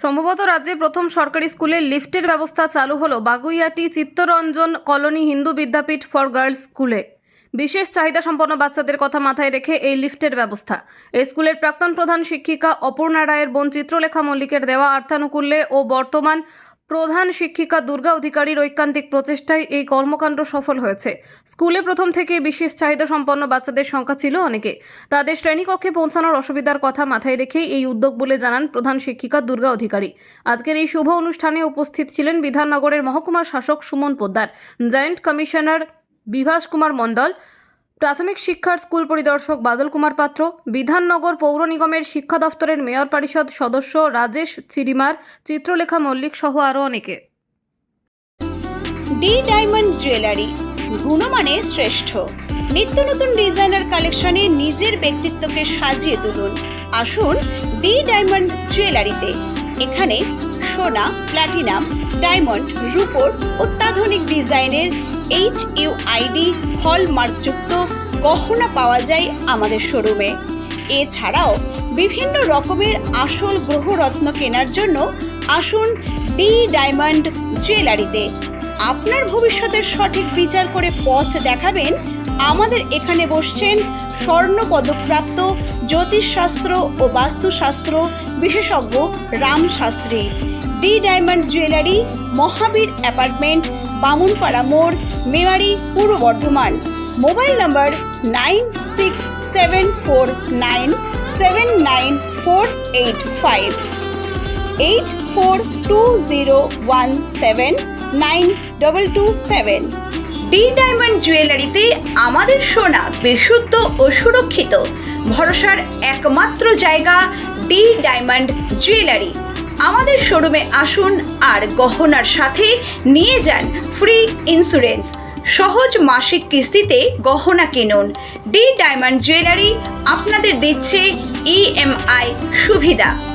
সম্ভবত রাজ্যে প্রথম সরকারি স্কুলে লিফটের ব্যবস্থা চালু হলো Baguiati Chittaranjan colony Hindu Vidyapith for girls স্কুলে। বিশেষ চাহিদা সম্পন্ন বাচ্চাদের কথা মাথায় রেখে এই লিফটের ব্যবস্থা। এই স্কুলের প্রাক্তন প্রধান শিক্ষিকা অপর্ণা রায়ের বোন চিত্রলেখা মল্লিকের দেওয়া আর্থানুকূল্যে ও বর্তমান প্রধান শিক্ষিকা দুর্গা অধিকারীর ঐকান্তিক প্রচেষ্টায় এই কর্মকাণ্ড সফল হয়েছে। স্কুলে প্রথম থেকে বিশেষ চাহিদা সম্পন্ন বাচ্চাদের সংখ্যা ছিল অনেকে। তাদের শ্রেণীকক্ষে পৌঁছানোর অসুবিধার কথা মাথায় রেখে এই উদ্যোগ বলে জানান প্রধান শিক্ষিকা দুর্গা অধিকারী। আজকের এই শুভ অনুষ্ঠানে উপস্থিত ছিলেন বিধাননগরের মহকুমা শাসক সুমন পোদ্দার, জয়েন্ট কমিশনার বিভাস কুমার মণ্ডল প্রাথমিক শিক্ষার স্কুল পরিদর্শক বাদল কুমার পাত্র, বিধাননগর পৌর নিগমের শিক্ষা দপ্তরের মেয়র পরিষদ সদস্য রাজেশ চিরিমার, চিত্রলেখা মল্লিক সহ আরও অনেকে। ডি ডায়মন্ড জুয়েলারি, গুণমানে শ্রেষ্ঠ। নিত্য নতুন ডিজাইনার কালেকশনে নিজের ব্যক্তিত্বকে সাজিয়ে তুলুন। আসুন ডি ডায়মন্ড জুয়েলারিতে। এখানে সোনা প্ল্যাটিনাম ডায়মন্ড, রূপোর অত্যাধুনিক ডিজাইনের এইচ ইউ আইডি হলমার্কযুক্ত গহনা পাওয়া যায় আমাদের শোরুমে। এছাড়াও বিভিন্ন রকমের আসল গ্রহরত্ন কেনার জন্য আসুন ডি ডায়মন্ড জুয়েলারিতে। আপনার ভবিষ্যতের সঠিক বিচার করে পথ দেখাবেন। আমাদের এখানে বসছেন স্বর্ণ পদকপ্রাপ্ত জ্যোতিষশাস্ত্র ও বাস্তুশাস্ত্র বিশেষজ্ঞ Ram Shastri. D diamond jewellery, Mahabir apartment, Bamunpara মোড়, Memari, Purba Bardhaman. Mobile number nine six seven four nine seven nine four eight five. Eight four two zero one seven nine double two seven. D diamond জুয়েলারিতে আমাদের সোনা বিশুদ্ধ ও সুরক্ষিত। ভরসার একমাত্র জায়গা D diamond jewellery. আমাদের শোরুমে আসুন আর গহনার সাথে নিয়ে যান ফ্রি ইন্স্যুরেন্স সহজ মাসিক কিস্তিতে গহনা কিনুন। ডি ডায়মন্ড জুয়েলারি আপনাদের দিচ্ছে ইএমআই সুবিধা।